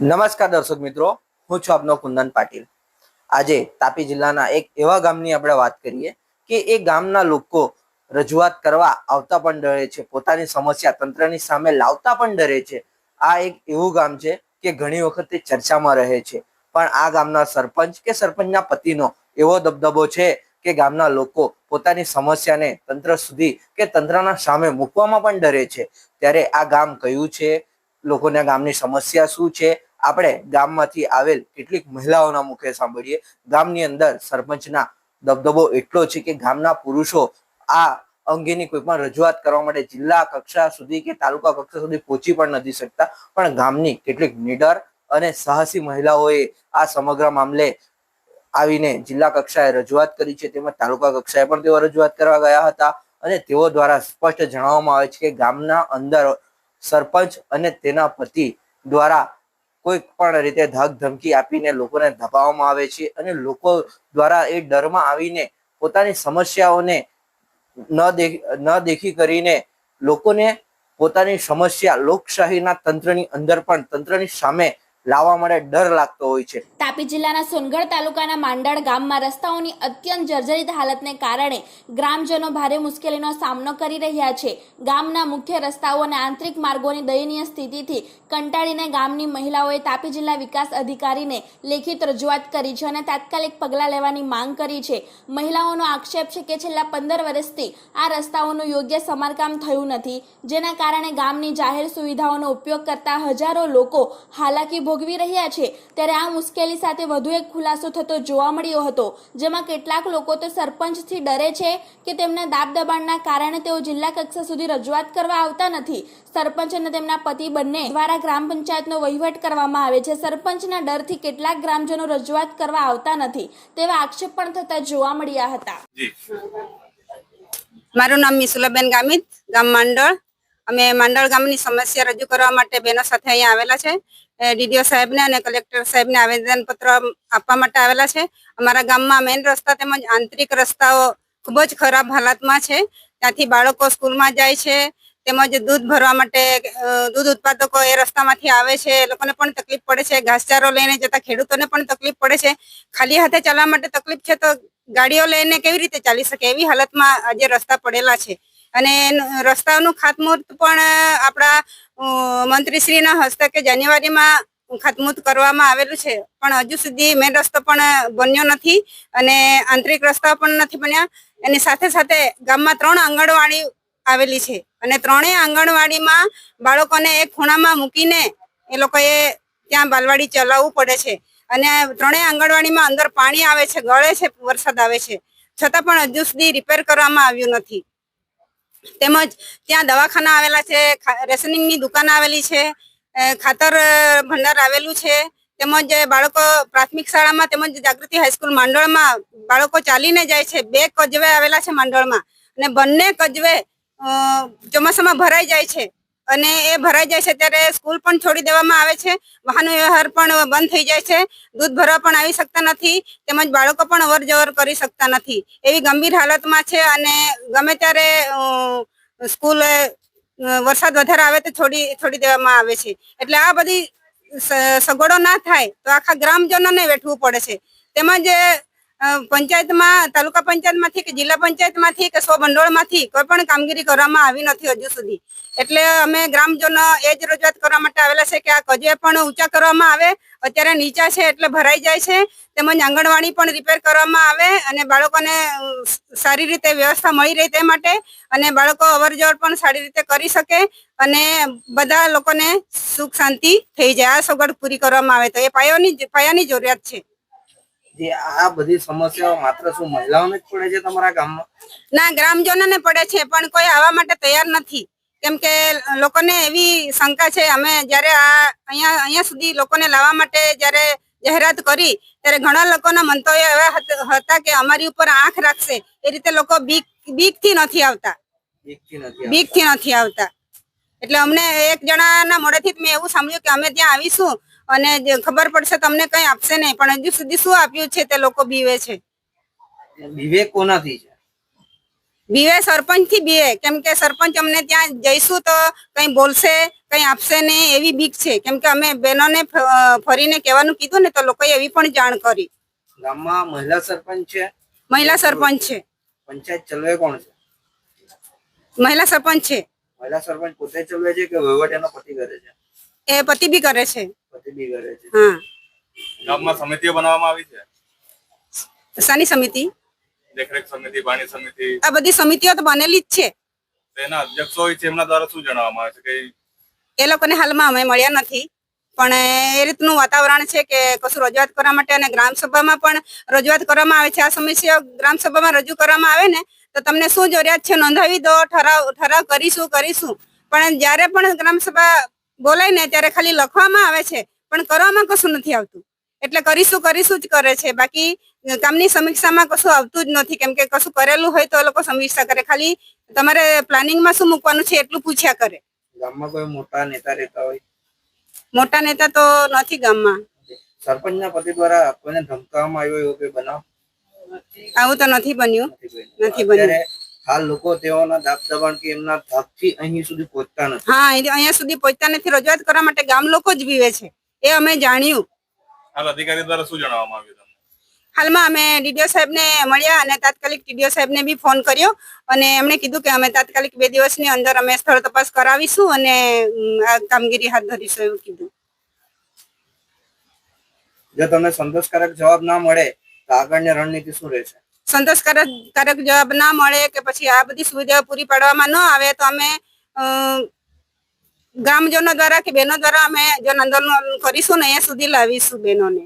નમસ્કાર દર્શક મિત્રો, હું છું આપનો કુંદન પાટીલ. આજે તાપી જિલ્લાના એક એવા ગામની આપણે વાત કરીએ કે એ ગામના લોકો રજૂઆત કરવા આવતા પણ ડરે છે, પોતાની સમસ્યા તંત્રની સામે લાવતા પણ ડરે છે. આ એક એવું ગામ છે કે ઘણી વખત ચર્ચામાં રહે છે. પણ આ ગામના સરપંચ કે સરપંચના પતિનો એવો દબદબો છે કે ગામના લોકો પોતાની સમસ્યાને તંત્ર સુધી કે તંત્રના સામે મૂકવામાં પણ ડરે છે. ત્યારે આ ગામ કયું છે? લોકોના ગામની સમસ્યા શું છે? આપણે ગામમાંથી આવેલ કેટલીક મહિલાઓના મુખે સાંભળીએ. ગામની અંદર સરપંચના દબદબો એટલો છે કે ગામના પુરુષો આ અંગેની કોઈ પણ રજૂઆત કરવા માટે જિલ્લા કક્ષા સુધી કે તાલુકા કક્ષા સુધી પહોંચી પણ નથી શકતા. પણ ગામની કેટલીક નીડર અને સાહસી મહિલાઓએ આ સમગ્ર મામલે આવીને જિલ્લા કક્ષાએ રજૂઆત કરી છે. તેમજ તાલુકા કક્ષાએ પણ તેઓ રજૂઆત કરવા ગયા હતા અને તેઓ દ્વારા સ્પષ્ટ જણાવવામાં આવે છે કે ગામના અંદર સરપંચ અને તેના પતિ દ્વારા કોઈ પણ રીતે ધક ધમકી આપીને લોકોને દબાવવામાં આવે છે અને લોકો દ્વારા એ ડરમાં આવીને પોતાની સમસ્યાઓને ન ન દેખી કરીને લોકોને પોતાની સમસ્યા લોકશાહીના તંત્રની અંદર પણ તંત્રની સામે લાવવા માટે ડર લાગતો હોય છે. તાપી જિલ્લાના સોનગઢ તાલુકાના માંડળ ગામમાં રસ્તાઓની અત્યંત જર્જરિત હાલતને કારણે ગ્રામજનો ભારે મુશ્કેલીનો સામનો કરી રહ્યા છે. ગામના મુખ્ય રસ્તાઓ અને આંતરિક માર્ગોની દયનીય સ્થિતિથી કંટાળીને ગામની મહિલાઓએ તાપી જિલ્લા વિકાસ અધિકારીને લેખિત રજૂઆત કરી છે અને તાત્કાલિક પગલાં લેવાની માંગ કરી છે. મહિલાઓનો આક્ષેપ છે કે છેલ્લા પંદર વર્ષથી આ રસ્તાઓનું યોગ્ય સમારકામ થયું નથી, જેના કારણે ગામની જાહેર સુવિધાઓનો ઉપયોગ કરતા હજારો લોકો હાલાકી ભોગવી રહ્યા છે. ત્યારે આ મુશ્કેલી સાથે વધુ એક ખુલાસો થતો જોવા મળ્યો હતો જેમાં કેટલાક લોકો તો સરપંચથી ડરે છે કે તેમના દાબ દબાણના કારણે તેઓ જિલ્લા કક્ષા સુધી રજૂઆત કરવા આવતા નથી. સરપંચ અને તેમના પતિ બંને દ્વારા ગ્રામ પંચાયતનો વહીવટ કરવામાં આવે છે. સરપંચના ડરથી કેટલાક ગ્રામજનો રજૂઆત કરવા આવતા નથી તેવા આક્ષેપ પણ થતા જોવા મળ્યા હતા. મારું નામ મિસુલાબેન ગામિત ગામ માંડળ. અમે માંડળ ગામની સમસ્યા રજૂ કરવા માટે બહેનો સાથે અહીંયા આવેલા છે. ડીડીઓ સાહેબને અને કલેક્ટર સાહેબને આવેદનપત્ર આપવા માટે આવેલા છે. અમારા ગામમાં મેઇન રસ્તા તેમજ આંતરિક રસ્તાઓ ખૂબ જ ખરાબ હાલતમાં છે. ત્યાંથી બાળકો સ્કૂલમાં જાય છે, તેમજ દૂધ ભરવા માટે દૂધ ઉત્પાદકો એ રસ્તામાંથી આવે છે. એ લોકોને પણ તકલીફ પડે છે. ઘાસચારો લઈને જતા ખેડૂતોને પણ તકલીફ પડે છે. ખાલી હાથે ચાલવા માટે તકલીફ છે તો ગાડીઓ લઈને કેવી રીતે ચાલી શકે? એવી હાલતમાં આજે રસ્તા પડેલા છે. અને રસ્તાઓનું ખાતમુહૂર્ત પણ આપણા મંત્રીશ્રીના હસ્તકે જાન્યુઆરીમાં ખાતમુહૂર્ત કરવામાં આવેલું છે. પણ હજુ સુધી મેન રસ્તો પણ બન્યો નથી અને આંતરિક રસ્તા પણ નથી બન્યા. એની સાથે સાથે ગામમાં ત્રણ આંગણવાડી આવેલી છે અને ત્રણેય આંગણવાડીમાં બાળકોને એક ખૂણામાં મૂકીને એ લોકોએ ત્યાં બાલવાડી ચલાવવું પડે છે. અને ત્રણેય આંગણવાડીમાં અંદર પાણી આવે છે, ગળે છે, વરસાદ આવે છે. છતાં પણ હજુ સુધી રિપેર કરવામાં આવ્યું નથી. તેમજ ત્યાં દવાખાના આવેલા છે રેશનિંગની દુકાન આવેલી છે ખાતર ભંડાર આવેલું છે, તેમજ બાળકો પ્રાથમિક શાળામાં તેમજ જાગૃતિ હાઈસ્કૂલ માંડળમાં બાળકો ચાલીને જાય છે, બે કજવે આવેલા છે માંડળમાં અને બંને કજવે ચોમાસામાં ભરાઈ જાય છે. અને એ ભરાઈ જાય છે ત્યારે સ્કૂલ પણ છોડી દેવામાં આવે છે. વાહન વ્યવહાર પણ બંધ થઈ જાય છે. દૂધ ભરવા પણ આવી શકતા નથી. તેમજ બાળકો પણ અવર જવર કરી શકતા નથી. એવી ગંભીર હાલતમાં છે અને ગમે ત્યારે સ્કૂલ વરસાદ વધારે આવે તો છોડી છોડી દેવામાં આવે છે. એટલે આ બધી સગવડો ના થાય તો આખા ગ્રામજનોને વેઠવું પડે છે. તેમજ પંચાયતમાં, તાલુકા પંચાયતમાંથી કે જિલ્લા પંચાયતમાંથી કે સો ભંડોળમાંથી કોઈ પણ કામગીરી કરવામાં આવી નથી હજુ સુધી. એટલે અમે ગ્રામજનો એ જ રજૂઆત કરવા માટે આવેલા છે કે આ કજે પણ ઊંચા કરવામાં આવે, અત્યારે નીચા છે એટલે ભરાઈ જાય છે. તેમજ આંગણવાડી પણ રિપેર કરવામાં આવે અને બાળકોને સારી રીતે વ્યવસ્થા મળી રહે તે માટે અને બાળકો અવરજવર પણ સારી રીતે કરી શકે અને બધા લોકોને સુખ શાંતિ થઈ જાય. આ સગવડ પૂરી કરવામાં આવે તો એ પાયાની પાયાની જરૂરિયાત છે. જે આ બધી સમસ્યાઓ માત્ર શું મહિલાઓને જ પડે છે તમારા ગામમાં? ના ગ્રામજનોને પડે છે પણ કોઈ આવવા માટે તૈયાર નથી. કેમ કે લોકોને એવી શંકા છે અમે જ્યારે આ અહીંયા અહીંયા સુધી લોકોને લાવવા માટે જ્યારે જાહેરાત કરી ત્યારે ઘણા લોકોના મંતવ્ય એવા હત- કે અમારી ઉપર આંખ રાખશે. એ રીતે લોકો બીક બીકથી નથી આવતા. બીકથી નથી આવતા. એટલે અમને એક જણાના મોઢેથી જ મેં એવું સાંભળ્યું કે અમે ત્યાં આવીશું અને જે ખબર પડશે તમને કઈ આપશે નહીં પણ હજુ સુધી શું આપ્યું છે તે લોકો બીવે છે. બીવે કોનાથી છે? બીવે સરપંચથી બીવે. કેમ કે સરપંચ અમને ત્યાં જઈશું તો કઈ બોલશે કઈ આપશે નહીં એવી બીક છે. કેમ કે અમે બહેનોને ફરીને કહેવાનું કીધું ને તો લોકોએ એવી પણ જાણ કરી. ગામમાં મહિલા સરપંચ છે? મહિલા સરપંચ છે. પંચાયત ચલવે કોણ છે? મહિલા સરપંચ છે. મહિલા સરપંચ પોતે ચલવે છે કે વહીવટ એનો પતિ કરે છે? એ પતિ બી કરે છે. પતિ બી કરે છે. હા. ગામમાં સમિતિઓ બનાવવામાં આવી છે? શાની સમિતિ? દેખરેખ સમિતિ પાણી સમિતિ? આ બધી સમિતિઓ તો બનેલી જ છે. તેના અધ્યક્ષો હોય છે એમના દ્વારા શું જણાવવામાં આવે છે? કે એ લોકોને હાલમાં અમે મળ્યા નથી. પણ એ રીતનું વાતાવરણ છે કે કશું રજૂઆત કરવા માટે અને ગ્રામ સભામાં પણ રજૂઆત કરવામાં આવે છે. આ સમસ્યા ગ્રામ સભામાં રજૂ કરવામાં આવે ને તો તમને શું જરૂરિયાત છે નોંધાવી દો ઠરાવ ઠરાવ કરીશું કરીશું. પણ જ્યારે પણ ગ્રામ સભા બોલાય ને ત્યારે ખાલી લખવામાં આવે છે પણ કરવામાં કશું નથી આવતું. એટલે કરીશું કરીશું જ કરે છે. બાકી કામની સમીક્ષામાં કશું આવતું જ નથી. કેમ કે કશું કરેલું હોય તો એ લોકો સમીક્ષા કરે. ખાલી તમારે પ્લાનિંગમાં શું મૂકવાનું છે એટલું પૂછ્યા કરે. ગામમાં કોઈ મોટા નેતા રહેતા હોય? મોટા નેતા તો નથી ગામમાં. સરપંચના પતિ દ્વારા કોઈને ધમકાવવામાં આવ્યો એવો કોઈ બનાવ? આવું તો નથી બન્યું. નથી બન્યો. હાલ લોકો તેઓના દાબ દબાણ કે એમના ધાકથી અહીં સુધી પહોંચતા નથી. હા અહીંયા સુધી પહોંચતા નથી. રજૂઆત કરવા માટે ગામ લોકો જ બીવે છે. એ અમે જાણ્યું. હાલ અધિકારી દ્વારા શું જણાવવામાં આવ્યું હાલમાં અમે ડીડીઓ સાહેબને મળ્યા અને તાત્કાલિક ડીડીઓ સાહેબને બી ફોન કર્યો અને એમણે કીધું કે અમે તાત્કાલિક બે દિવસની અંદર અમે સ્થળ તપાસ કરાવીશું અને આ કામગીરી હાથ ધરીશું એવું કીધું. જો તમને સંતોષકારક જવાબ ના મળે તો આગળની રણનીતિ શું રહેશે? સંતોષકારક કારક જવાબ ના મળે કે પછી આ બધી સુવિધાઓ પૂરી પાડવામાં ન આવે તો અમે ગ્રામજનો દ્વારા કે બહેનો દ્વારા અમે જન આંદોલન કરીશું ને અહીંયા સુધી લાવીશું બહેનોને.